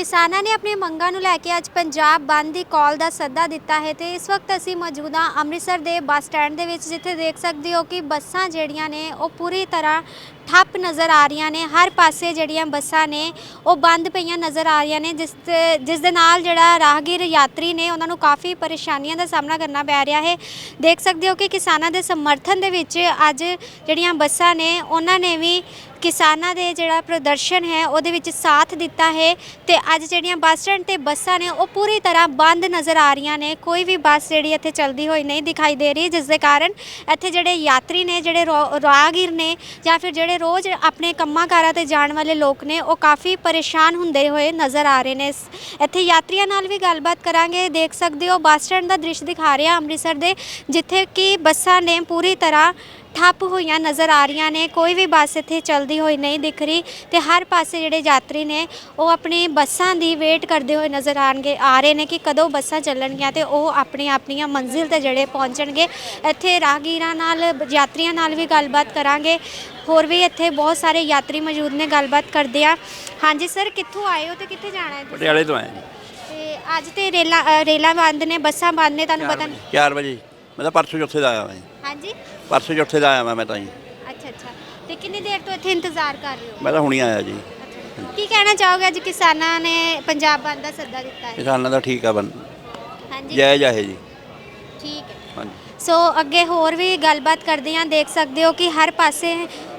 ਕਿਸਾਨਾਂ ਨੇ ਆਪਣੀਆਂ ਮੰਗਾਂ ਨੂੰ ਲੈ ਕੇ ਅੱਜ ਪੰਜਾਬ ਬੰਦ ਦੀ ਕਾਲ ਦਾ ਸੱਦਾ ਦਿੱਤਾ ਹੈ ਤੇ ਇਸ ਵਕਤ ਅਸੀਂ ਮੌਜੂਦ ਹਾਂ ਅੰਮ੍ਰਿਤਸਰ ਦੇ ਬੱਸ ਸਟੈਂਡ ਦੇ ਵਿੱਚ, ਜਿੱਥੇ ਦੇਖ ਸਕਦੇ ਹੋ ਕਿ ਬੱਸਾਂ ਜਿਹੜੀਆਂ ਨੇ ਉਹ ਪੂਰੀ ਤਰ੍ਹਾਂ ਠੱਪ ਨਜ਼ਰ ਆ ਰਹੀਆਂ ਨੇ, ਹਰ ਪਾਸੇ ਜਿਹੜੀਆਂ ਬੱਸਾਂ ਨੇ, ਉਹ ਬੰਦ ਪਈਆਂ ਨਜ਼ਰ ਆ ਰਹੀਆਂ ਨੇ, ਜਿਸ ਜਿਸ ਦੇ ਨਾਲ ਜਿਹੜਾ ਰਾਹਗੀਰ ਯਾਤਰੀ ਨੇ, ਉਹਨਾਂ ਨੂੰ ਕਾਫੀ ਪਰੇਸ਼ਾਨੀਆਂ ਦਾ ਸਾਹਮਣਾ ਕਰਨਾ ਪੈ ਰਿਹਾ ਹੈ। ਦੇਖ ਸਕਦੇ ਹੋ ਕਿ ਕਿਸਾਨਾਂ ਦੇ ਸਮਰਥਨ ਦੇ ਵਿੱਚ ਅੱਜ ਜਿਹੜੀਆਂ ਬੱਸਾਂ ਨੇ, ਉਹਨਾਂ ਨੇ ਵੀ ਕਿਸਾਨਾਂ ਦੇ ਜਿਹੜਾ ਪ੍ਰਦਰਸ਼ਨ ਹੈ, ਉਹਦੇ ਵਿੱਚ ਸਾਥ ਦਿੱਤਾ ਹੈ ਤੇ ਅੱਜ ਜਿਹੜੀਆਂ ਬੱਸ ਸਟੈਂਡ ਤੇ ਬੱਸਾਂ ਨੇ, ਉਹ ਪੂਰੀ ਤਰ੍ਹਾਂ ਬੰਦ ਨਜ਼ਰ ਆ ਰਹੀਆਂ ਨੇ। ਕੋਈ ਵੀ ਬੱਸ ਜਿਹੜੀ ਇੱਥੇ ਚੱਲਦੀ ਹੋਈ ਨਹੀਂ ਦਿਖਾਈ ਦੇ ਰਹੀ, ਜਿਸ ਦੇ ਕਾਰਨ ਇੱਥੇ ਜਿਹੜੇ ਯਾਤਰੀ ਨੇ, ਜਿਹੜੇ ਰੋ- ਰਾਹਗੀਰ ਨੇ ਜਾਂ ਫਿਰ ਜਿਹੜੇ ਰੋਜ਼ ਆਪਣੇ ਕੰਮਾਂ ਕਾਰਾਂ ਤੇ ਜਾਣ ਵਾਲੇ ਲੋਕ ਨੇ, ਉਹ ਕਾਫੀ ਪਰੇਸ਼ਾਨ ਹੁੰਦੇ ਹੋਏ ਨਜ਼ਰ ਆ ਰਹੇ ਨੇ। ਇਸ- ਇੱਥੇ ਯਾਤਰੀਆਂ ਨਾਲ ਵੀ ਗੱਲਬਾਤ ਕਰਾਂਗੇ। ਦੇਖ ਸਕਦੇ ਹੋ, ਬੱਸ ਸਟੈਂਡ ਦਾ ਦ੍ਰਿਸ਼ ਦਿਖਾ ਰਿਹਾ ਅੰਮ੍ਰਿਤਸਰ ਦੇ, ਜਿੱਥੇ ਕਿ ਬੱਸਾਂ ਨੇ ਪੂਰੀ ਤਰ੍ਹਾਂ ਠੱਪ ਹੋਈਆਂ ਨਜ਼ਰ ਆ ਰਹੀਆਂ ਨੇ। ਕੋਈ ਵੀ ਬੱਸ ਇੱਥੇ ਚੱਲਦੀ ਹੋਈ ਨਹੀਂ ਦਿਖ ਰਹੀ ਤੇ ਹਰ ਪਾਸੇ ਜਿਹੜੇ ਯਾਤਰੀ ਨੇ ਉਹ ਆਪਣੀ ਬੱਸਾਂ ਦੀ ਵੇਟ ਕਰਦੇ ਹੋਏ ਨਜ਼ਰ ਆਣਗੇ ਆ ਰਹੇ ਨੇ ਕਿ ਕਦੋਂ ਬੱਸਾਂ ਚੱਲਣਗੀਆਂ ਤੇ ਉਹ ਆਪਣੀ ਆਪਣੀਆਂ ਮੰਜ਼ਿਲ ਤੇ ਜਿਹੜੇ ਪਹੁੰਚਣਗੇ। ਇੱਥੇ ਰਾਹਗੀਰਾਂ ਨਾਲ ਯਾਤਰੀਆਂ ਨਾਲ ਵੀ ਗੱਲਬਾਤ ਕਰਾਂਗੇ। ਹੋਰ ਵੀ ਇੱਥੇ ਬਹੁਤ ਸਾਰੇ ਯਾਤਰੀ ਮੌਜੂਦ ਨੇ ਗੱਲਬਾਤ ਕਰਦੇ ਆ ਹਾਂਜੀ ਸਰ ਕਿੱਥੋਂ ਆਏ ਹੋ ਤੇ ਕਿੱਥੇ ਜਾਣਾ ਹੈ ਤੁਸੀਂ? ਪਟਿਆਲੇ ਤੋਂ ਆਏ ਜੀ। ਤੇ ਅੱਜ ਤੇ ਰੇਲਾਂ ਅ, ਰੇਲਾਂ ਬੰਦ ਨੇ ਬੱਸਾਂ ਬੰਦ ਨੇ ਤੁਹਾਨੂੰ ਪਤਾ ਨਹੀਂ 4 ਵਜੇ। ਮੈਂ ਤਾਂ ਪਰਸੋਂ ਚੌਥੇ ਦਾ ਆਇਆ ਮੈਂ ਹਾਂਜੀ? ਪਰਸੋਂ ਚੌਥੇ ਦਾ ਆਇਆ ਮੈਂ ਮੈਂ ਤਾਂ ਜੀ। ਅੱਛਾ ਅੱਛਾ। ਤੇ ਕਿੰਨੀ ਦੇਰ ਤੋਂ ਇੱਥੇ ਇੰਤਜ਼ਾਰ ਕਰ ਰਹੇ ਹੋ? ਮੈਂ ਤਾਂ ਹੁਣੀ ਆਇਆ ਜੀ। ਕੀ ਕਹਿਣਾ ਚਾਹੋਗੇ ਅੱਜ ਕਿਸਾਨਾਂ ਨੇ ਪੰਜਾਬ ਬੰਦ ਦਾ ਸੱਦਾ ਦਿੱਤਾ ਹੈ? ਕਿਸਾਨਾਂ ਦਾ ਠੀਕ ਆ ਬਨ ਹਾਂਜੀ। ਜੈ ਜਾਹੇ ਜੀ। ਠੀਕ ਹੈ। ਹਾਂਜੀ। ਸੋ ਅੱਗੇ ਹੋਰ ਵੀ ਗੱਲਬਾਤ ਕਰਦੇ ਹਾਂ ਦੇਖ ਸਕਦੇ ਹੋ ਕਿ ਹਰ ਪਾਸੇ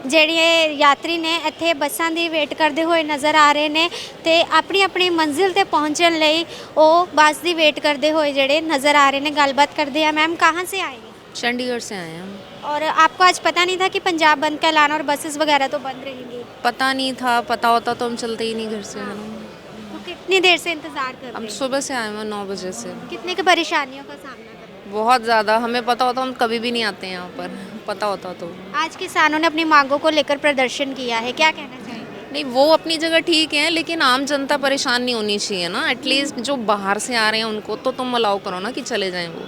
ਜਿਹੜੇ ਯਾਤਰੀ ਨੇ ਇੱਥੇ ਬੱਸਾਂ ਦੀ ਵੇਟ ਕਰਦੇ ਹੋਏ ਨਜ਼ਰ ਆ ਰਹੇ ਨੇ ਤੇ ਆਪਣੀ ਆਪਣੀ ਮੰਜ਼ਿਲ ਤੇ ਪਹੁੰਚਣ ਲਈ ਉਹ ਬੱਸ ਦੀ ਵੇਟ ਕਰਦੇ ਹੋਏ ਜਿਹੜੇ ਨਜ਼ਰ ਆ ਰਹੇ ਨੇ ਗੱਲਬਾਤ ਕਰਦੇ ਆ ਮੈਮ ਕਹਾਂ ਸੇ ਆਏ चंडीगढ़ से आए हम। और आपको आज पता नहीं था कि पंजाब बंद का ऐलान और बसेस वगैरह तो बंद रहेंगी? पता नहीं था पता होता तो हम चलते ही नहीं घर से। हम तो कितनी देर से इंतज़ार कर हम रहे सुबह से आए हुए हैं नौ बजे से। कितने की परेशानियों का सामना कर रहे बहुत ज़्यादा हमें पता होता हम कभी भी नहीं आते हैं यहाँ पर पता होता तो। हैं आज किसानों ने अपनी मांगों को लेकर प्रदर्शन किया है क्या कहना चाहेंगे? नहीं वो अपनी जगह ठीक है लेकिन आम जनता परेशान नहीं होनी चाहिए ना। एटलीस्ट जो बाहर से आ रहे हैं उनको तो तुम अलाउ करो ना कि चले जाएँ वो।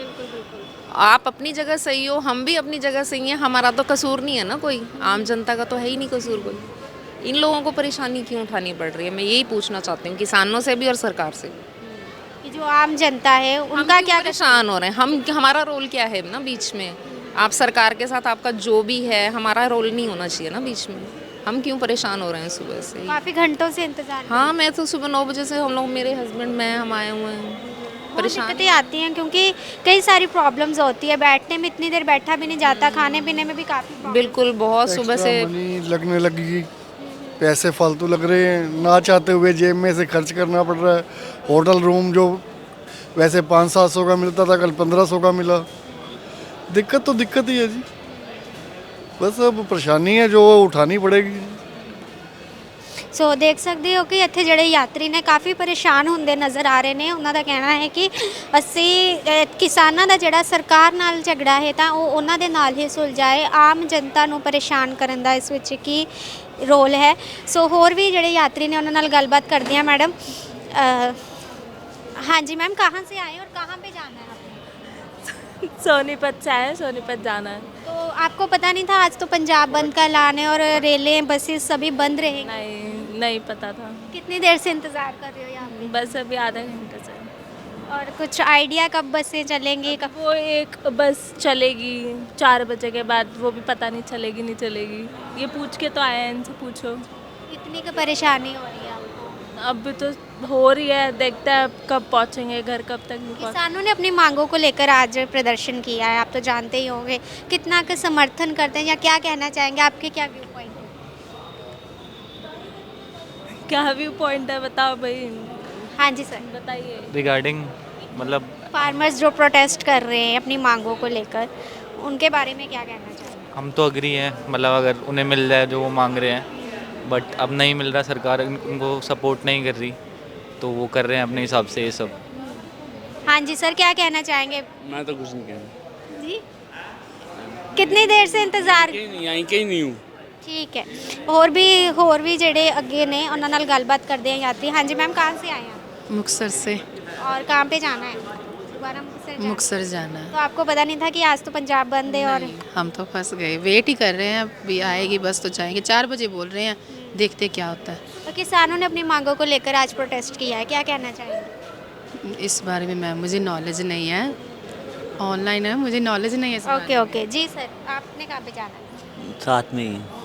आप अपनी जगह सही हो हम भी अपनी जगह सही हैं। हमारा तो कसूर नहीं है ना कोई। आम जनता का तो है ही नहीं कसूर कोई। इन लोगों को परेशानी क्यों उठानी पड़ रही है? मैं यही पूछना चाहती हूँ किसानों से भी और सरकार से भी। कि जो आम जनता है उनका क्या परेशान हो रहे हैं? हम हमारा रोल क्या है ना बीच में? आप सरकार के साथ आपका जो भी है हमारा रोल नहीं होना चाहिए ना बीच में। हम क्यों परेशान हो रहे हैं सुबह से? काफ़ी घंटों से इंतज़ार हाँ मैं तो सुबह नौ बजे से हम लोग मेरे हस्बैंड मैं हम आए हुए हैं। परेशान दिक्कतें आती हैं क्योंकि कई सारी प्रॉब्लम्स होती है। बैठने में इतनी देर बैठा भी नहीं जाता खाने पीने में भी काफ़ी बिल्कुल बहुत सुबह से लगने लगी। पैसे फालतू लग रहे हैं। ना चाहते हुए जेब में से खर्च करना पड़ रहा है। होटल रूम जो वैसे पाँच सात सौ का मिलता था कल पंद्रह सौ का मिला। दिक्कत तो दिक्कत ही है जी। बस अब परेशानी है जो उठानी पड़ेगी। ਸੋ ਦੇਖ ਸਕਦੇ ਹੋ ਕਿ ਇੱਥੇ ਜਿਹੜੇ ਯਾਤਰੀ ਨੇ ਕਾਫੀ ਪਰੇਸ਼ਾਨ ਹੁੰਦੇ ਨਜ਼ਰ ਆ ਰਹੇ ਨੇ ਉਹਨਾਂ ਦਾ ਕਹਿਣਾ ਹੈ ਕਿ ਅਸੀਂ ਅ, ਕਿਸਾਨਾਂ ਦਾ ਜਿਹੜਾ ਸਰਕਾਰ ਨਾਲ ਝਗੜਾ ਹੈ ਤਾਂ ਉਹ ਉਹਨਾਂ ਦੇ ਨਾਲ ਹੀ ਸੁਲਝਾਏ ਆਮ ਜਨਤਾ ਨੂੰ ਪਰੇਸ਼ਾਨ ਕਰਨ ਦਾ ਇਸ ਵਿੱਚ ਕੀ ਰੋਲ ਹੈ ਸੋ ਹੋਰ ਵੀ ਜਿਹੜੇ ਯਾਤਰੀ ਨੇ ਉਹਨਾਂ ਨਾਲ ਗੱਲਬਾਤ ਕਰਦੇ ਹਾਂ ਮੈਡਮ ਅ, ਹਾਂਜੀ ਮੈਮ ਕਹਾਂ ਸੇ ਆਏ ਔਰ ਕਹਾਂ पे जाना है आपने सोनीपत से आए हैं, सोनीपत जाना है तो आपको पता नहीं था आज तो पंजाब बंद का ऐलान है और रेलें बसेस सभी बंद रहेंगी नहीं नहीं पता था। कितनी देर से इंतज़ार कर रहे हो यहाँ पे? बस अभी आधा घंटे से। और कुछ आइडिया कब बसें चलेंगी कब वो एक बस चलेगी चार बजे के बाद वो भी पता नहीं चलेगी नहीं चलेगी। ये पूछ के तो आए हैं इनसे पूछो। इतनी की परेशानी हो रही है आपको? अभी तो हो रही है देखते हैं अब कब पहुँचेंगे घर कब तक किसानों ने अपनी मांगों को लेकर आज प्रदर्शन किया है आप तो जानते ही होंगे। कितना का समर्थन करते हैं या क्या कहना चाहेंगे? आपके क्या व्यू पॉइंट है क्या व्यू पॉइंट है? बताओ भाई। हाँ जी सर बताइए। रिगार्डिंग मतलब फार्मर्स जो प्रोटेस्ट कर रहे हैं अपनी मांगों को लेकर उनके बारे में क्या कहना चाहेंगे? हम तो अग्री हैं मतलब अगर उन्हें मिल जाए जो वो मांग रहे हैं बट अब नहीं मिल रहा सरकार उन- उनको सपोर्ट नहीं कर रही तो वो कर रहे हैं अपने हिसाब से ये सब। हाँ जी सर क्या कहना चाहेंगे? मैं तो कुछ नहीं कहना। जी? कितनी देर से इंतज़ार नहीं आई कहीं नहीं हूँ। ਠੀਕ ਹੈ ਹੋਰ ਵੀ ਹੋਰ ਵੀ ਜਿਹੜੇ ਅੱਗੇ ਨੇ ਉਹਨਾਂ ਨਾਲ ਗੱਲਬਾਤ ਕਰਦੇ ਆ ਯਾਤਰੀ ਹਾਂਜੀ ਮੈਮ ਕਹਾਂ ਸੇ ਆਏ हैं मुक्सर से और कहाँ पे जाना है दोबारा मुक्तसर जाना है। मुक्सर जाना तो आपको पता नहीं था कि आज तो पंजाब बंद है और हम तो फंस गए वेट ही कर रहे हैं अभी आएगी बस तो जाएंगे चार बजे बोल रहे हैं देखते क्या होता तो किसानों ने अपनी मांगों को लेकर आज प्रोटेस्ट किया है क्या कहना चाहेंगे है इस बारे में मैम मुझे नॉलेज नहीं है ऑनलाइन है मुझे नॉलेज नहीं है इस बारे ओके ओके जी सर आपने कहाँ पे जाना है साथ में ही ਹਾਂ, ਠੀਕ ਹੈ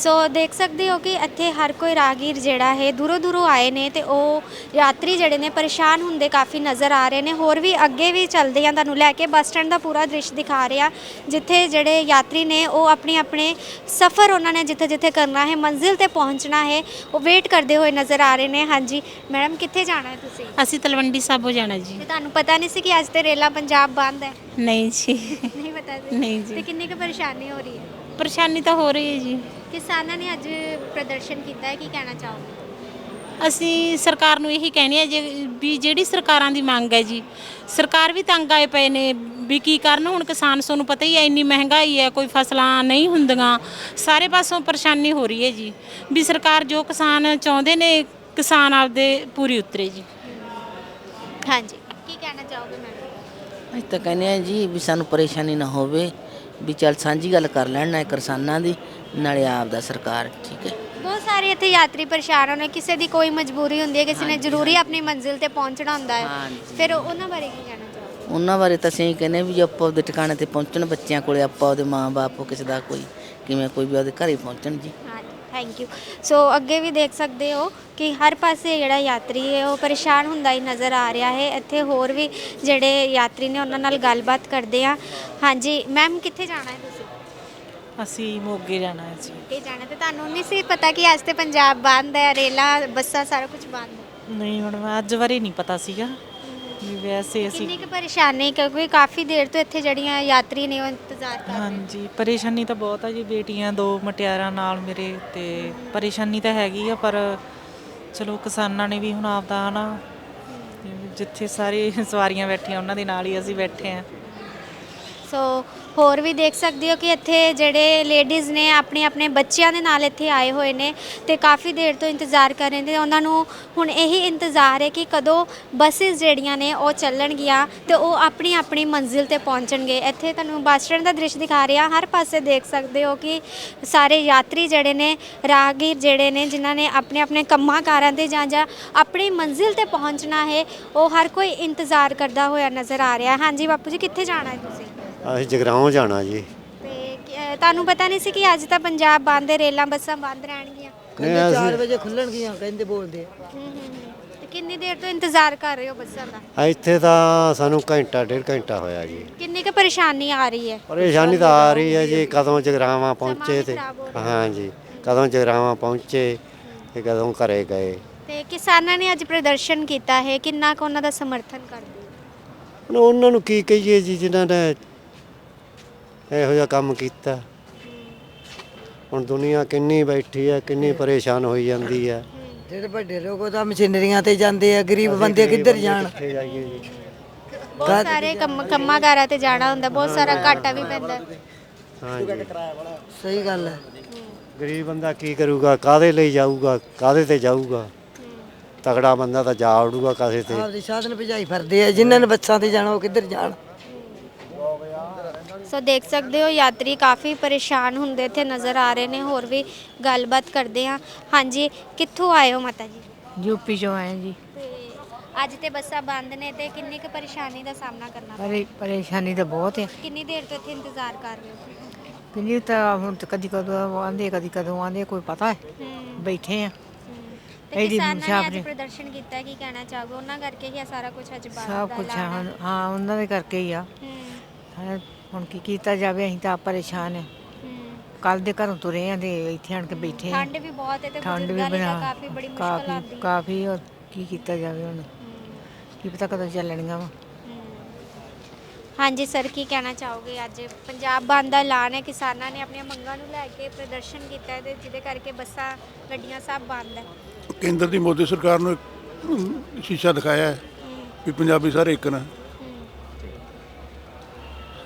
ਸੋ ਦੇਖ ਸਕਦੇ ਹੋ ਕਿ ਇੱਥੇ ਹਰ ਕੋਈ ਰਾਗੀਰ ਜਿਹੜਾ ਹੈ ਦੂਰੋਂ ਦੂਰੋਂ ਆਏ ਨੇ ਤੇ ਉਹ ਯਾਤਰੀ ਜਿਹੜੇ ਨੇ ਪਰੇਸ਼ਾਨ ਹੁੰਦੇ ਕਾਫੀ ਨਜ਼ਰ ਆ ਰਹੇ ਨੇ। ਹੋਰ ਵੀ ਅੱਗੇ ਵੀ ਚੱਲਦੇ ਆ ਤੁਹਾਨੂੰ ਲੈ ਕੇ ਬੱਸ ਸਟੈਂਡ ਦਾ ਪੂਰਾ ਦ੍ਰਿਸ਼ ਦਿਖਾ ਰਹੇ। ਜਿੱਥੇ ਜਿਹੜੇ ਯਾਤਰੀ ਨੇ ਉਹ ਆਪਣੇ ਆਪਣੇ ਸਫ਼ਰ ਉਹਨਾਂ ਨੇ ਜਿੱਥੇ ਜਿੱਥੇ ਕਰਨਾ ਹੈ ਮੰਜ਼ਿਲ ਤੇ ਪਹੁੰਚਣਾ ਹੈ ਉਹ ਵੇਟ ਕਰਦੇ ਹੋਏ ਨਜ਼ਰ ਆ ਰਹੇ ਨੇ। ਹਾਂਜੀ ਮੈਡਮ ਕਿੱਥੇ ਜਾਣਾ ਹੈ ਤੁਸੀਂ? ਅਸੀਂ ਤਲਵੰਡੀ ਸਾਬੋ ਜਾਣਾ ਜੀ। ਤੇ ਤੁਹਾਨੂੰ ਪਤਾ ਨਹੀਂ ਸੀ ਕਿ ਅੱਜ ਤੇ ਰੇਲਾ ਪੰਜਾਬ ਬੰਦ ਹੈ। ਨਹੀਂ ਜੀ। ਨਹੀਂ ਪਤਾ ਸੀ ਨਹੀਂ ਜੀ। ਤੇ ਕਿੰਨੀ ਕੁ ਪਰੇਸ਼ਾਨੀ ਹੋ ਰਹੀ ਹੈ? ਪਰੇਸ਼ਾਨੀ ਤਾਂ ਹੋ ਰਹੀ ਹੈ ਜੀ। ਕਿਸਾਨਾਂ ਨੇ ਅੱਜ ਪ੍ਰਦਰਸ਼ਨ ਕੀਤਾ ਹੈ ਕੀ ਕਹਿਣਾ ਚਾਹੋਗੇ? ਅਸੀਂ ਸਰਕਾਰ ਨੂੰ ਇਹੀ ਕਹਿੰਦੇ ਆ ਜੇ ਵੀ ਜਿਹੜੀ ਸਰਕਾਰਾਂ ਦੀ ਮੰਗ ਹੈ ਜੀ ਸਰਕਾਰ ਵੀ ਤੰਗ ਆਏ ਪਏ ਨੇ ਵੀ ਕੀ ਕਰਨ ਹੁਣ ਕਿਸਾਨ ਤੁਹਾਨੂੰ ਪਤਾ ਹੀ ਹੈ ਇੰਨੀ ਮਹਿੰਗਾਈ ਹੈ ਕੋਈ ਫਸਲਾਂ ਨਹੀਂ ਹੁੰਦੀਆਂ ਸਾਰੇ ਪਾਸੋਂ ਪਰੇਸ਼ਾਨੀ ਹੋ ਰਹੀ ਹੈ ਜੀ। ਵੀ ਸਰਕਾਰ ਜੋ ਕਿਸਾਨ ਚਾਹੁੰਦੇ ਨੇ ਕਿਸਾਨ ਆਪਦੇ ਪੂਰੀ ਉਤਰੇ ਜੀ। ਹਾਂਜੀ। ਕੀ ਕਹਿਣਾ ਚਾਹੋਗੇ ਅਸੀਂ ਤਾਂ ਕਹਿੰਦੇ ਆ ਜੀ ਵੀ ਸਾਨੂੰ ਪਰੇਸ਼ਾਨੀ ਨਾ ਹੋਵੇ ਵੀ ਚੱਲ ਸਾਂਝੀ ਗੱਲ ਕਰ ਲੈਣ ਨਾ ਕਿਸਾਨਾਂ ਦੀ ਨਾਲੇ ਆਪ ਦਾ ਸਰਕਾਰ ਠੀਕ ਹੈ। ਬਹੁਤ ਸਾਰੇ ਇੱਥੇ ਯਾਤਰੀ ਪਰੇਸ਼ਾਨ ਹੋਣੇ ਕਿਸੇ ਦੀ ਕੋਈ ਮਜਬੂਰੀ ਹੁੰਦੀ ਹੈ ਕਿਸੇ ਨੇ ਜ਼ਰੂਰੀ ਆਪਣੀ ਮੰਜ਼ਿਲ ਤੇ ਪਹੁੰਚਣਾ ਹੁੰਦਾ ਹੈ। ਫਿਰ ਉਹਨਾਂ ਬਾਰੇ ਕੀ ਕਹਿਣਾ ਚਾਹੋਗੇ? ਉਹਨਾਂ ਬਾਰੇ ਤਾਂ ਅਸੀਂ ਕਹਿੰਦੇ ਵੀ ਜੇ ਆਪਾਂ ਉਹਦੇ ਟਿਕਾਣੇ ਤੇ ਪਹੁੰਚਣ ਬੱਚਿਆਂ ਕੋਲੇ ਆਪਾਂ ਉਹਦੇ ਮਾਂ-ਬਾਪ ਕਿਸੇ ਦਾ ਕੋਈ ਕਿਵੇਂ ਕੋਈ ਵੀ ਉਹਦੇ ਘਰੇ ਪਹੁੰਚਣ ਜੀ। ਥੈਂਕ ਯੂ ਸੋ ਅੱਗੇ ਵੀ ਦੇਖ ਸਕਦੇ ਹੋ ਕਿ ਹਰ ਪਾਸੇ ਜਿਹੜਾ ਯਾਤਰੀ ਹੈ ਉਹ ਪਰੇਸ਼ਾਨ ਹੁੰਦਾ ਹੀ ਨਜ਼ਰ ਆ ਰਿਹਾ ਹੈ। ਇੱਥੇ ਹੋਰ ਵੀ ਜਿਹੜੇ ਯਾਤਰੀ ਨੇ ਉਹਨਾਂ ਨਾਲ ਗੱਲਬਾਤ ਕਰਦੇ ਆ ਹਾਂਜੀ ਮੈਮ ਕਿੱਥੇ ਜਾਣਾ ਹੈ ਤੁਸੀਂ? ਅਸੀਂ ਮੋਗੇ ਜਾਣਾ ਹੈ ਜੀ। ਕਿ ਜਾਣਾ ਤੇ ਤੁਹਾਨੂੰ ਨਹੀਂ ਸੀ ਪਤਾ ਕਿ ਅੱਜ ਤੇ ਪੰਜਾਬ ਬੰਦ ਹੈ ਰੇਲਾਂ ਬੱਸਾਂ ਸਾਰਾ ਕੁਝ ਬੰਦ ਹੈ? ਨਹੀਂ ਮੈਡਮ ਅੱਜ ਬਾਰੇ ਨਹੀਂ ਪਤਾ ਸੀਗਾ। ਵੀ ਵੈਸੇ ਕਿੰਨੀ ਕੁ ਪਰੇਸ਼ਾਨੀ? ਕਿਉਂਕਿ ਕਾਫੀ ਦੇਰ ਤੋਂ ਇੱਥੇ ਜਿਹੜੀਆਂ ਯਾਤਰੀ ਨੇ ਉਹ ਇੰਤਜ਼ਾਰ ਕਰ ਰਹੇ ਨੇ। ਹਾਂਜੀ ਪਰੇਸ਼ਾਨੀ ਤਾਂ ਬਹੁਤ ਆ ਜੀ ਬੇਟੀਆਂ ਦੋ ਮਟਿਆਰਾਂ ਨਾਲ ਮੇਰੇ ਤੇ ਪਰੇਸ਼ਾਨੀ ਤਾਂ ਹੈਗੀ ਆ ਪਰ ਚਲੋ ਕਿਸਾਨਾਂ ਨੇ ਵੀ ਹੁਣ ਆਪਦਾ ਹਨਾ ਜਿੱਥੇ ਸਾਰੇ ਸਵਾਰੀਆਂ ਬੈਠੀਆਂ ਉਹਨਾਂ ਦੇ ਨਾਲ ਹੀ ਅਸੀਂ ਬੈਠੇ ਆ। ਸੋ ਹੋਰ ਵੀ ਦੇਖ ਸਕਦੇ ਹੋ ਕਿ ਇੱਥੇ ਜਿਹੜੇ ਲੇਡੀਜ਼ ਨੇ ਆਪਣੇ ਆਪਣੇ ਬੱਚਿਆਂ ਦੇ ਨਾਲ ਇੱਥੇ ਆਏ ਹੋਏ ਨੇ ਤੇ ਕਾਫੀ ਦੇਰ ਤੋਂ ਇੰਤਜ਼ਾਰ ਕਰ ਰਹੇ ਨੇ। ਉਹਨਾਂ ਨੂੰ ਹੁਣ ਇਹੀ ਇੰਤਜ਼ਾਰ ਹੈ ਕਿ ਕਦੋਂ ਬੱਸਿਸ ਜਿਹੜੀਆਂ ਨੇ ਉਹ ਚੱਲਣਗੀਆਂ ਤੇ ਉਹ ਆਪਣੀ ਆਪਣੀ ਮੰਜ਼ਿਲ ਤੇ ਪਹੁੰਚਣਗੇ। ਇੱਥੇ ਤੁਹਾਨੂੰ ਬੱਸ ਸਟੈਂਡ ਦਾ ਦ੍ਰਿਸ਼ ਦਿਖਾ ਰਿਹਾ। ਹਰ ਪਾਸੇ ਦੇਖ ਸਕਦੇ ਹੋ ਕਿ ਸਾਰੇ ਯਾਤਰੀ ਜਿਹੜੇ ਨੇ, ਰਾਹਗੀਰ ਜਿਹੜੇ ਨੇ, ਜਿਨ੍ਹਾਂ ਨੇ ਆਪਣੇ ਆਪਣੇ ਕੰਮਾਂ ਕਾਰਾਂ ਤੇ ਜਾਂ ਜਾਂ ਆਪਣੀ ਮੰਜ਼ਿਲ ਤੇ ਪਹੁੰਚਣਾ ਹੈ, ਉਹ ਹਰ ਕੋਈ ਇੰਤਜ਼ਾਰ ਕਰਦਾ ਹੋਇਆ ਨਜ਼ਰ ਆ ਰਿਹਾ। ਹਾਂਜੀ ਬਾਪੂ ਜੀ, ਕਿੱਥੇ ਜਾਣਾ ਹੈ ਤੁਸੀਂ? ਅਸੀਂ ਜਗਰਾਉਂ ਜਾਣਾ ਜੀ। ਤੇ ਕੀ- ਅਹ ਤੁਹਾਨੂੰ ਪਤਾ ਨਹੀਂ ਸੀ ਕਿ ਅੱਜ ਤਾਂ ਪੰਜਾਬ ਬੰਦ ਹੈ ਰੇਲਾਂ ਬੱਸਾਂ ਬੰਦ ਰਹਿਣਗੀਆਂ। ਨਹੀਂ ਅਸੀਂ ਵਜੇ ਖੁੱਲਣਗੀਆਂ ਕਹਿੰਦੇ ਬੋਲਦੇ ਹੂੰ ਹੂੰ ਹੂੰ। ਤੇ ਕਿੰਨੀ ਦੇਰ ਤੋਂ ਇੰਤਜ਼ਾਰ ਕਰ ਰਹੇ ਹੋ ਬੱਸਾਂ ਦਾ? ਇੱਥੇ ਤਾਂ ਸਾਨੂੰ ਘੰਟਾ ਡੇਢ ਘੰਟਾ ਹੋਇਆ ਜੀ। ਕਿੰਨੀ ਕੁ ਪਰੇਸ਼ਾਨੀ ਆ ਰਹੀ ਹੈ? ਪਰੇਸ਼ਾਨੀ ਤਾਂ ਆ ਰਹੀ ਹੈ ਜੀ ਕਦੋਂ ਜਗਰਾਵਾਂ ਪਹੁੰਚੇ ਤੇ ਖਰਾਬ ਹੋ ਹਾਂ ਜੀ ਕਦੋਂ ਜਗਰਾਵਾਂ ਪਹੁੰਚੇ ਤੇ ਕਦੋਂ ਘਰੇ ਗਏ। ਤੇ ਕਿਸਾਨਾਂ ਨੇ ਅੱਜ ਪ੍ਰਦਰਸ਼ਨ ਕੀਤਾ ਹੈ ਕਿੰਨਾ ਕੁ ਉਹਨਾਂ ਦਾ ਸਮਰਥਨ ਕਰਦੇ ਹੋ? ਹੁਣ ਉਹਨਾਂ ਨੂੰ ਕੀ ਕਹੀਏ ਜੀ ਜਿਨ੍ਹਾਂ ਨੇ ਇਹੋ ਜਿਹਾ ਕੰਮ ਕੀਤਾ। ਹੁਣ ਦੁਨੀਆ ਕਿੰਨੀ ਬੈਠੀ ਹੈ ਕਿੰਨੀ ਪਰੇਸ਼ਾਨ ਹੋਈ ਜਾਂਦੀ ਹੈ। ਜਿਹੜੇ ਵੱਡੇ ਲੋਕ ਉਹ ਤਾਂ ਮਸ਼ੀਨਰੀਆਂ ਤੇ ਜਾਂਦੇ ਆ ਗਰੀਬ ਬੰਦੇ ਕਿੱਧਰ ਜਾਣ? ਕਿੱਥੇ ਜਾਈਏ ਜੀ? ਬਹੁਤ ਸਾਰੇ ਕੰਮ ਕੰਮਾਂ ਕਾਰਾਂ ਤੇ ਜਾਣਾ ਹੁੰਦਾ ਬਹੁਤ ਸਾਰਾ ਘਾਟਾ ਵੀ ਪੈਂਦਾ। ਹੈ। ਜੀ ਸਹੀ ਗੱਲ ਹੈ। ਗਰੀਬ ਬੰਦਾ ਕੀ ਕਰੂਗਾ ਕਾਦੇ ਲਈ ਜਾਊਗਾ ਕਾਦੇ ਤੇ ਜਾਊਗਾ? ਤਗੜਾ ਬੰਦਾ ਤਾਂ ਜਾ ਉੜੂਗਾ ਕਾਸੇ ਤੇ? ਆਪਦੇ ਸਾਧਨ ਭਜਾਈ ਫਿਰਦੇ ਆ ਜਿਨ੍ਹਾਂ ਨੇ ਬੱਸਾਂ ਤੇ ਜਾਣਾ ਉਹ ਕਿੱਧਰ ਜਾਣ? ਸੋ ਦੇਖ ਸਕਦੇ ਹੋ ਯਾਤਰੀ ਕਾਫੀ ਪਰੇਸ਼ਾਨ ਹੁੰਦੇ ਇੱਥੇ ਨਜ਼ਰ ਆ ਰਹੇ ਨੇ। ਹੋਰ ਵੀ ਗੱਲਬਾਤ ਕਰਦੇ ਹਾਂ। ਹਾਂਜੀ ਕਿੱਥੋਂ ਆਏ ਹੋ ਮਾਤਾ ਜੀ? ਯੂਪੀ ਚੋਂ ਆਏ ਜੀ। ਤੇ ਅੱਜ ਤੇ ਬੱਸਾਂ ਬੰਦ ਨੇ ਤੇ ਕਿੰਨੀ ਕੁ ਪਰੇਸ਼ਾਨੀ ਦਾ ਸਾਹਮਣਾ ਕਰਨਾ ਪਿਆ? ਪਰੇ ਪਰੇਸ਼ਾਨੀ ਤਾਂ ਬਹੁਤ ਹੈ। ਕਿੰਨੀ ਦੇਰ ਤੋਂ ਇੱਥੇ ਇੰਤਜ਼ਾਰ ਕਰ ਰਹੇ ਹੋ? ਕਿੰਨੀ ਤਾਂ ਹੁਣ ਤਾਂ ਕਦੀ ਕਦੋਂ ਆਂਦੇ ਕਦੀ ਕਦੋਂ ਆਂਦੇ ਕੋਈ ਪਤਾ ਹੈ। ਹੂੰ। ਬੈਠੇ ਆ ਤੇ ਇਹਦੀ ਕਿਸਾਨਾਂ ਨੇ ਅੱਜ। ਪ੍ਰਦਰਸ਼ਨ ਕੀਤਾ ਕੀ ਕਹਿਣਾ ਚਾਹੋਗੇ? ਉਹਨਾਂ ਕਰਕੇ ਹੀ ਇਹ ਸਾਰਾ ਕੁਝ ਅੱਜ ਬਾਹਰ ਸਭ ਦਾ ਕੁਝ ਐਲਾਨ? ਹੈ। ਉਹਨਾਂ ਦੇ ਕਰਕੇ ਹੀ ਆ। ਹੂੰ। ਹਾਂ, ਹੁਣ ਕੀ ਕੀਤਾ ਜਾਵੇ ਅਸੀਂ ਤਾਂ ਆਪ ਪਰੇਸ਼ਾਨ ਹੈ ਹੂੰ। ਕੱਲ ਦੇ ਘਰੋਂ ਤੁਰੇ ਆਂ ਤੇ ਇੱਥੇ ਆਣ ਕੇ ਬੈਠੇ ਆ। ਠੰਡ ਵੀ ਬਹੁਤ ਹੈ ਤੇ ਠੰਡ ਵੀ ਬਜ਼ੁਰਗਾਂ ਲਈ ਤਾਂ ਬਣਾ ਕਾਫੀ ਬੜੀ ਮੁਸ਼ਕਲ ਆਉਂਦੀ ਕਾਫੀ ਹੈ। ਕਾਫੀ ਹੋਰ ਕੀ ਕੀਤਾ ਜਾਵੇ ਹੁਣ। ਕੀ ਪਤਾ ਕਦੋਂ ਚੱਲਣੀਆਂ ਵਾ। ਹਾਂਜੀ ਸਰ ਕੀ ਕਹਿਣਾ ਚਾਹੋਗੇ? ਅੱਜ ਪੰਜਾਬ ਬੰਦ ਦਾ ਐਲਾਨ ਹੈ। ਕਿਸਾਨਾਂ ਨੇ ਆਪਣੀਆਂ ਮੰਗਾਂ ਨੂੰ ਲੈ ਕੇ ਪ੍ਰਦਰਸ਼ਨ ਕੀਤਾ ਹੈ ਤੇ ਜਿਹਦੇ ਕਰਕੇ ਬੱਸਾਂ ਗੱਡੀਆਂ ਸਭ ਬੰਦ ਹੈ। ਕੇਂਦਰ ਦੀ ਮੋਦੀ ਸਰਕਾਰ ਨੂੰ ਇੱਕ, ਸ਼ੀਸ਼ਾ ਦਿਖਾਇਆ ਹੈ। ਵੀ ਪੰਜਾਬੀ ਸਾਰੇ ਇੱਕ ਨੇ।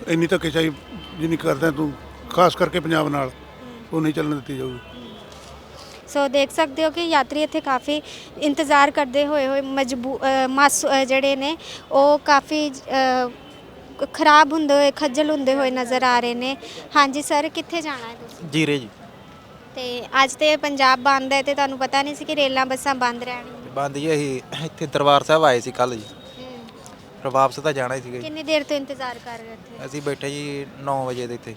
ਇੰਨੀ ਧੱਕੇਸ਼ਾਹੀ ਜਿੰਨੀ ਕਰਦਾ ਤੂੰ ਖਾਸ ਕਰਕੇ ਪੰਜਾਬ ਨਾਲ ਉਹ ਨਹੀਂ ਚੱਲਣ ਦਿੱਤੀ ਜਾਊਗੀ। ਸੋ ਦੇਖ ਸਕਦੇ ਹੋ ਕਿ ਯਾਤਰੀ ਇੱਥੇ ਕਾਫੀ ਇੰਤਜ਼ਾਰ ਕਰਦੇ ਹੋਏ ਹੋਏ ਮਜਬੂ ਮਾਸੂ ਜਿਹੜੇ ਨੇ ਉਹ ਕਾਫੀ ਖਰਾਬ ਹੁੰਦੇ ਹੋਏ ਖੱਜਲ ਹੁੰਦੇ ਹੋਏ ਨਜ਼ਰ ਆ ਰਹੇ ਨੇ। ਹਾਂਜੀ ਸਰ ਕਿੱਥੇ ਜਾਣਾ ਹੈ ਤੁਸੀਂ? ਜੀਰੇ ਜੀ। ਤੇ ਅੱਜ ਤੇ ਪੰਜਾਬ ਬੰਦ ਹੈ ਤੇ ਤੁਹਾਨੂੰ ਪਤਾ ਨਹੀਂ ਸੀ ਕਿ ਰੇਲਾਂ ਬੱਸਾਂ ਬੰਦ ਰਹਿਣਗੀਆਂ। ਬੰਦ ਜੀ ਅਸੀਂ ਇੱਥੇ ਦਰਬਾਰ ਸਾਹਿਬ ਆਏ ਸੀ ਕੱਲ ਜੀ। ਫਿਰ ਵਾਪਸ ਤਾਂ ਜਾਣਾ ਹੀ ਸੀਗਾ ਜੀ। ਕਿੰਨੀ ਦੇਰ ਤੋਂ ਇੰਤਜ਼ਾਰ ਕਰ ਰਹੇ ਇੱਥੇ? ਅਸੀਂ ਬੈਠੇ ਜੀ 9 ਵਜੇ ਦੇ ਇੱਥੇ।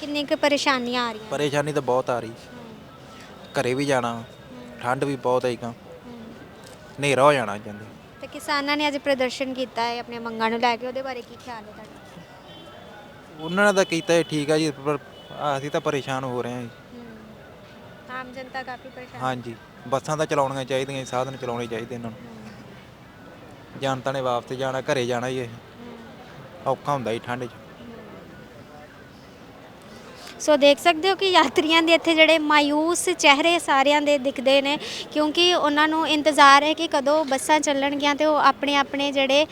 ਕਿੰਨੀ ਕੁ ਪਰੇਸ਼ਾਨੀਆਂ ਆ ਰਹੀਆਂ? ਪਰੇਸ਼ਾਨੀ ਤਾਂ ਬਹੁਤ ਆ ਰਹੀ। ਘਰੇ ਵੀ ਜਾਣਾ ਠੰਡ ਵੀ ਬਹੁਤ ਹੈ। ਕਾਂ ਹਨੇਰਾ ਹੋ ਜਾਣਾ ਜਾਂਦੇ। ਤੇ ਕਿਸਾਨਾਂ ਨੇ ਅੱਜ ਪ੍ਰਦਰਸ਼ਨ ਕੀਤਾ ਹੈ ਆਪਣੇ ਮੰਗਾਂ ਨੂੰ ਲੈ ਕੇ ਉਹਦੇ ਬਾਰੇ ਕੀ ਖਿਆਲ ਹੈ ਤੁਹਾਡਾ? ਉਹਨਾਂ ਨੇ ਤਾਂ ਕੀਤਾ ਇਹ ਠੀਕ ਆ ਜੀ ਪਰ ਅਸੀਂ ਤਾਂ ਪਰੇਸ਼ਾਨ ਹੋ ਰਹੇ ਹਾਂ ਜੀ। ਆਮ ਜਨਤਾ ਕਾਫੀ ਪਰੇਸ਼ਾਨ ਹਾਂਜੀ। ਬੱਸਾਂ ਤਾਂ ਚਲਾਉਣੀਆਂ ਚਾਹੀਦੀਆਂ ਜੀ, ਸਾਧਨ ਚਲਾਉਣੇ ਚਾਹੀਦੇ ਇਹਨਾਂ ਨੂੰ। ਜਨਤਾ ਨੇ ਵਾਪਸ ਜਾਣਾ ਘਰੇ ਜਾਣਾ ਹੀ ਇਹ। ਔਖਾ ਹੁੰਦਾ ਹੀ ਠੰਡ 'ਚ। ਸੋ ਦੇਖ ਸਕਦੇ ਹੋ ਕਿ ਯਾਤਰੀਆਂ ਦੇ ਇੱਥੇ ਜਿਹੜੇ ਮਾਯੂਸ ਚਿਹਰੇ ਸਾਰਿਆਂ ਦੇ ਦਿਖਦੇ ਨੇ, ਕਿਉਂਕਿ ਉਹਨਾਂ ਨੂੰ ਇੰਤਜ਼ਾਰ ਹੈ ਕਿ ਕਦੋਂ ਬੱਸਾਂ ਚੱਲਣਗੀਆਂ ਤੇ ਉਹ ਆਪਣੇ ਆਪਣੇ ਜਿਹੜੇ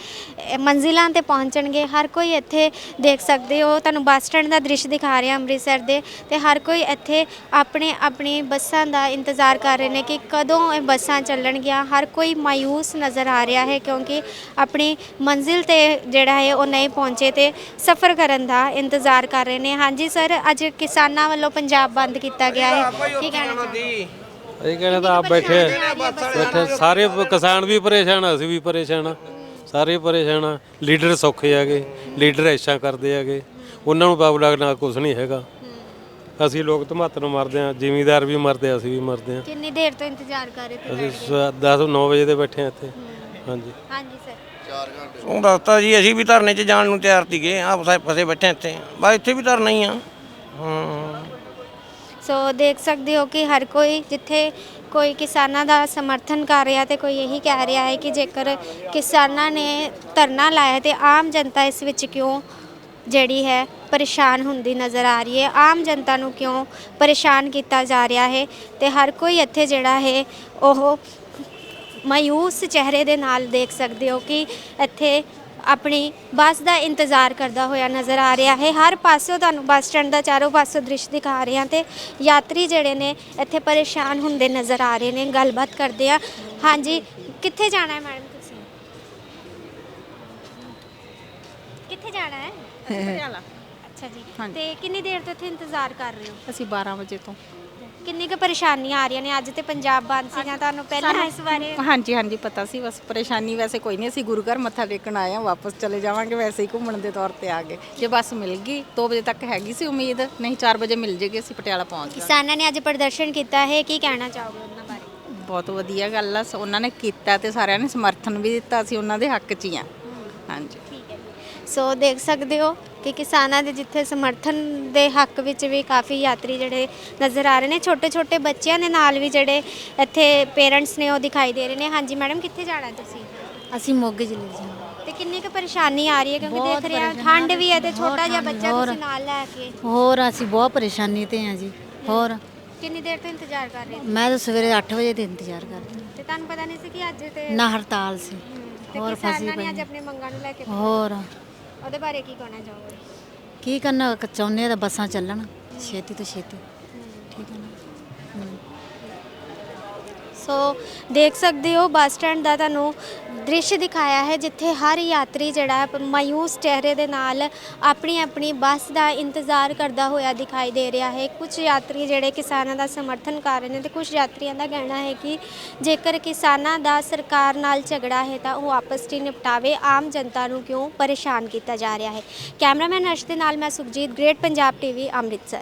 ਮੰਜ਼ਿਲਾਂ ਤੇ ਪਹੁੰਚਣਗੇ। ਹਰ ਕੋਈ ਇੱਥੇ ਦੇਖ ਸਕਦੇ ਹੋ, ਤੁਹਾਨੂੰ ਬੱਸ ਸਟੈਂਡ ਦਾ ਦ੍ਰਿਸ਼ ਦਿਖਾ ਰਿਹਾ ਅੰਮ੍ਰਿਤਸਰ ਦੇ ਤੇ ਹਰ ਕੋਈ ਇੱਥੇ ਆਪਣੇ ਆਪਣੀ ਬੱਸਾਂ ਦਾ ਇੰਤਜ਼ਾਰ ਕਰ ਰਹੇ ਨੇ ਕਿ ਕਦੋਂ ਇਹ ਬੱਸਾਂ ਚੱਲਣਗੀਆਂ। ਹਰ ਕੋਈ ਮਾਯੂਸ ਨਜ਼ਰ ਆ ਰਿਹਾ ਹੈ ਕਿਉਂਕਿ ਆਪਣੀ ਮੰਜ਼ਿਲ ਤੇ ਜਿਹੜਾ ਹੈ ਉਹ ਨਹੀਂ ਪਹੁੰਚੇ ਤੇ ਸਫ਼ਰ ਕਰਨ ਦਾ ਇੰਤਜ਼ਾਰ ਕਰ ਰਹੇ ਨੇ। ਹਾਂਜੀ ਸਰ, ਅੱਜ ਕਿਸਾਨਾਂ ਵੱਲੋਂ ਪੰਜਾਬ ਬੰਦ ਕੀਤਾ ਗਿਆ ਹੈ। ਕੀ ਕਹਿਣਾ ਚਾਹੁੰਦੇ ਇਹ ਕਹਿੰਦੇ ਤਾਂ ਆਪ ਬੈਠੇ ਬੈਠੇ ਸਾਰੇ ਕਿਸਾਨ ਵੀ ਪਰੇਸ਼ਾਨ ਆ, ਅਸੀਂ ਵੀ ਪਰੇਸ਼ਾਨ ਆ। ਸਾਰੇ ਪਰੇਸ਼ਾਨ ਆ। ਲੀਡਰ ਸੌਖੇ ਹੈਗੇ ਲੀਡਰ ਐਸ਼ਾ ਕਰਦੇ ਹੈਗੇ। ਉਹਨਾਂ ਨੂੰ ਪਬਲਿਕ ਨਾਲ ਕੁਝ ਨਹੀਂ ਹੈਗਾ। ਅਸੀਂ ਲੋਕ ਧਮਾਤ ਨੂੰ ਮਰਦੇ ਆ ਜ਼ਿਮੀਦਾਰ ਵੀ ਮਰਦੇ ਆ ਅਸੀਂ ਵੀ ਮਰਦੇ ਆ। ਕਿੰਨੀ ਦੇਰ ਤੋਂ ਇੰਤਜ਼ਾਰ ਕਰ ਰਹੇ ਤੇ ਅਸੀਂ 10 9 ਵਜੇ ਦੇ ਬੈਠੇ ਆ ਇੱਥੇ। ਹਾਂਜੀ। ਹਾਂਜੀ ਸਰ। ਉਹ ਦੱਸਤਾ ਜੀ ਅਸੀਂ ਵੀ ਧਰਨੇ 'ਚ ਜਾਣ ਨੂੰ ਤਿਆਰ ਸੀਗੇ। ਆਪ ਸਾਰੇ ਫਸੇ ਬੈਠੇ ਇੱਥੇ। ਬਸ ਇੱਥੇ ਵੀ ਧਰਨਾ ਹੀ ਆ। ਹਾਂ। ਸੋ ਦੇਖ ਸਕਦੇ ਹੋ ਕਿ ਹਰ ਕੋਈ ਜਿੱਥੇ ਕੋਈ ਕਿਸਾਨਾਂ ਦਾ ਸਮਰਥਨ ਕਰ ਰਿਹਾ ਤੇ ਕੋਈ ਇਹੀ ਕਹਿ ਰਿਹਾ ਹੈ ਕਿ ਜੇਕਰ ਕਿਸਾਨਾਂ ਨੇ ਧਰਨਾ ਲਾਇਆ ਤੇ ਆਮ ਜਨਤਾ ਇਸ ਵਿੱਚ ਕਿਉਂ ਜਿਹੜੀ ਹੈ ਪਰੇਸ਼ਾਨ ਹੁੰਦੀ ਨਜ਼ਰ ਆ ਰਹੀ ਹੈ? ਆਮ ਜਨਤਾ ਨੂੰ ਕਿਉਂ ਪਰੇਸ਼ਾਨ ਕੀਤਾ ਜਾ ਰਿਹਾ ਹੈ? ਤੇ ਹਰ ਕੋਈ ਇੱਥੇ ਜਿਹੜਾ ਹੈ ਉਹ ਮਾਯੂਸ ਚਿਹਰੇ ਦੇ ਨਾਲ ਦੇਖ ਸਕਦੇ ਹੋ ਕਿ ਇੱਥੇ ਆਪਣੀ ਬੱਸ ਦਾ ਇੰਤਜ਼ਾਰ ਕਰਦਾ ਹੋਇਆ ਨਜ਼ਰ ਆ ਰਿਹਾ ਹੈ। ਹਰ ਪਾਸਿਓਂ ਤੁਹਾਨੂੰ ਬੱਸ ਸਟੈਂਡ ਦਾ ਚਾਰੋਂ ਪਾਸੋਂ ਦ੍ਰਿਸ਼ ਦਿਖਾ ਰਹੇ ਹਾਂ ਤੇ ਯਾਤਰੀ ਜਿਹੜੇ ਨੇ ਇੱਥੇ ਪਰੇਸ਼ਾਨ ਹੁੰਦੇ ਨਜ਼ਰ ਆ ਰਹੇ ਨੇ। ਗੱਲਬਾਤ ਕਰਦੇ ਆ ਹਾਂਜੀ ਕਿੱਥੇ ਜਾਣਾ ਹੈ ਮੈਡਮ ਤੁਸੀਂ? ਕਿੱਥੇ ਜਾਣਾ ਹੈ? ਪਟਿਆਲਾ। ਅੱਛਾ ਜੀ। ਤੇ ਕਿੰਨੀ ਦੇਰ ਤੋਂ ਇੱਥੇ ਇੰਤਜ਼ਾਰ ਕਰ ਰਹੇ ਹੋ? ਅਸੀਂ 12 ਵਜੇ ਤੋਂ। ਕਿੰਨੀ ਕੁ ਪਰੇਸ਼ਾਨੀਆਂ ਆ ਰਹੀਆਂ ਨੇ? ਅੱਜ ਤੇ ਪੰਜਾਬ ਬੰਦ ਸੀਗਾ ਤੁਹਾਨੂੰ ਪਹਿਲਾਂ ਇਸ ਬਾਰੇ ਹਾਂਜੀ ਹਾਂਜੀ ਪਤਾ ਸੀ ਬਸ ਪਰੇਸ਼ਾਨੀ ਵੈਸੇ ਕੋਈ ਨਹੀਂ ਅਸੀਂ ਗੁਰੂ ਘਰ ਮੱਥਾ ਟੇਕਣ ਆਏ ਹਾਂ ਵਾਪਸ ਚਲੇ ਜਾਵਾਂਗੇ ਵੈਸੇ ਹੀ ਘੁੰਮਣ ਦੇ ਤੌਰ ਤੇ ਆ ਗਏ। ਜੇ ਬੱਸ ਮਿਲ ਗਈ 2 ਵਜੇ ਤੱਕ ਹੈਗੀ ਸੀ ਉਮੀਦ ਨਹੀਂ 4 ਵਜੇ ਮਿਲ ਜੇਗੀ ਅਸੀਂ ਪਟਿਆਲਾ ਪਹੁੰਚ ਜਾਵਾਂਗੇ। ਕਿਸਾਨਾਂ ਨੇ ਅੱਜ ਪ੍ਰਦਰਸ਼ਨ ਕੀਤਾ ਹੈ ਕੀ ਕਹਿਣਾ ਚਾਹੋਗੇ ਉਹਨਾਂ ਬਾਰੇ? ਬਹੁਤ ਵਧੀਆ ਗੱਲ ਆ ਸ- ਉਹਨਾਂ ਨੇ ਕੀਤਾ ਤੇ ਸਾਰਿਆਂ ਨੇ ਸਮਰਥਨ ਵੀ ਦਿੱਤਾ ਅਸੀਂ ਉਹਨਾਂ ਦੇ ਹੱਕ 'ਚ ਹੀ ਆ ਹਾਂਜੀ। ਸੋ ਦੇਖ ਸਕਦੇ ਹੋ ਕਿ ਕਿਸਾਨਾਂ ਦੇ ਜਿੱਥੇ ਸਮਰਥਨ ਦੇ ਹੱਕ ਵਿੱਚ ਵੀ ਕਾਫੀ ਯਾਤਰੀ ਜਿਹੜੇ ਨਜ਼ਰ ਆ ਰਹੇ ਨੇ। ਛੋਟੇ ਛੋਟੇ ਬੱਚਿਆਂ ਦੇ ਨਾਲ ਵੀ ਜਿਹੜੇ ਇੱਥੇ ਪੇਰੈਂਟਸ ਨੇ ਉਹ ਦਿਖਾਈ ਦੇ ਰਹੇ ਨੇ। ਹਾਂਜੀ ਮੈਡਮ ਕਿੱਥੇ ਜਾਣਾ ਤੁਸੀਂ? ਅਸੀਂ ਮੋਗੇ ਜ਼ਿਲ੍ਹੇ ਦੇ ਹਾਂ ਤੇ ਕਿੰਨੀ ਕੁ ਪਰੇਸ਼ਾਨੀ ਆ ਰਹੀ ਹੈ ਕਿਉਂਕਿ ਬਹੁਤ ਦੇਖ ਰਹੇ ਹਾਂ ਪਰੇਸ਼ਾਨੀ ਠੰਡ ਵੀ ਹੈ ਤੇ ਬਹੁਤ ਛੋਟਾ ਜਿਹਾ ਠੰਡ, ਬੱਚਾ ਹੋਰ। ਤੁਸੀਂ ਨਾਲ ਲੈ ਕੇ। ਹੋਰ ਅਸੀਂ ਬਹੁਤ ਪਰੇਸ਼ਾਨੀ ਤੇ ਹਾਂ ਜੀ ਹੋਰ। ਕਿੰਨੀ ਦੇਰ ਤੋਂ ਇੰਤਜ਼ਾਰ ਕਰ ਰਹੇ ਮੈਂ ਤਾਂ ਸਵੇਰੇ 8 ਵਜੇ ਦੇ ਇੰਤਜ਼ਾਰ ਕਰਦੀ ਤੇ ਤੁਹਾਨੂੰ ਪਤਾ ਨਹੀਂ ਸੀ ਕਿ ਅੱਜ ਤੇ ਨਾ ਹੜਤਾਲ ਸੀ। ਤੇ ਹੋਰ ਫਸੀ ਕਿਸਾਨਾਂ ਨੇ ਪਈ ਅੱਜ ਆਪਣੇ ਮੰਗਾਂ ਨੂੰ ਲੈ ਕੇ ਹੋਰ। ਉਹਦੇ ਬਾਰੇ ਕੀ ਕਹਿਣਾ ਚਾਹੋਗੇ? ਕੀ ਕਰਨਾ ਚਾਹੁੰਦੇ ਆ ਤਾਂ ਬੱਸਾਂ ਚੱਲਣ ਛੇਤੀ ਤੋਂ ਛੇਤੀ। ਠੀਕ ਹੈ ਨਾ। ਸੋ ਦੇਖ ਸਕਦੇ ਹੋ ਬੱਸ ਸਟੈਂਡ ਦਾ ਤੁਹਾਨੂੰ ਦ੍ਰਿਸ਼ ਦਿਖਾਇਆ ਹੈ ਜਿੱਥੇ ਹਰ ਯਾਤਰੀ ਜਿਹੜਾ ਹੈ ਮਾਯੂਸ ਚਿਹਰੇ ਦੇ ਨਾਲ ਆਪਣੀ ਆਪਣੀ ਬੱਸ ਦਾ ਇੰਤਜ਼ਾਰ ਕਰਦਾ ਹੋਇਆ ਦਿਖਾਈ ਦੇ ਰਿਹਾ ਹੈ। ਕੁਝ ਯਾਤਰੀ ਜਿਹੜੇ ਕਿਸਾਨਾਂ ਦਾ ਸਮਰਥਨ ਕਰ ਰਹੇ ਨੇ ਤੇ ਕੁਝ ਯਾਤਰੀਆਂ ਦਾ ਕਹਿਣਾ ਹੈ ਕਿ ਜੇਕਰ ਕਿਸਾਨਾਂ ਦਾ ਸਰਕਾਰ ਨਾਲ ਝਗੜਾ ਹੈ ਤਾਂ ਉਹ ਆਪਸ 'ਚ ਨਿਪਟਾਵੇ। ਆਮ ਜਨਤਾ ਨੂੰ ਕਿਉਂ ਪਰੇਸ਼ਾਨ ਕੀਤਾ ਜਾ ਰਿਹਾ ਹੈ? ਕੈਮਰਾਮੈਨ ਅਰਸ਼ ਦੇ ਨਾਲ ਮੈਂ ਸੁਖਜੀਤ ਗ੍ਰੇਟ ਪੰਜਾਬ ਟੀਵੀ ਅੰਮ੍ਰਿਤਸਰ।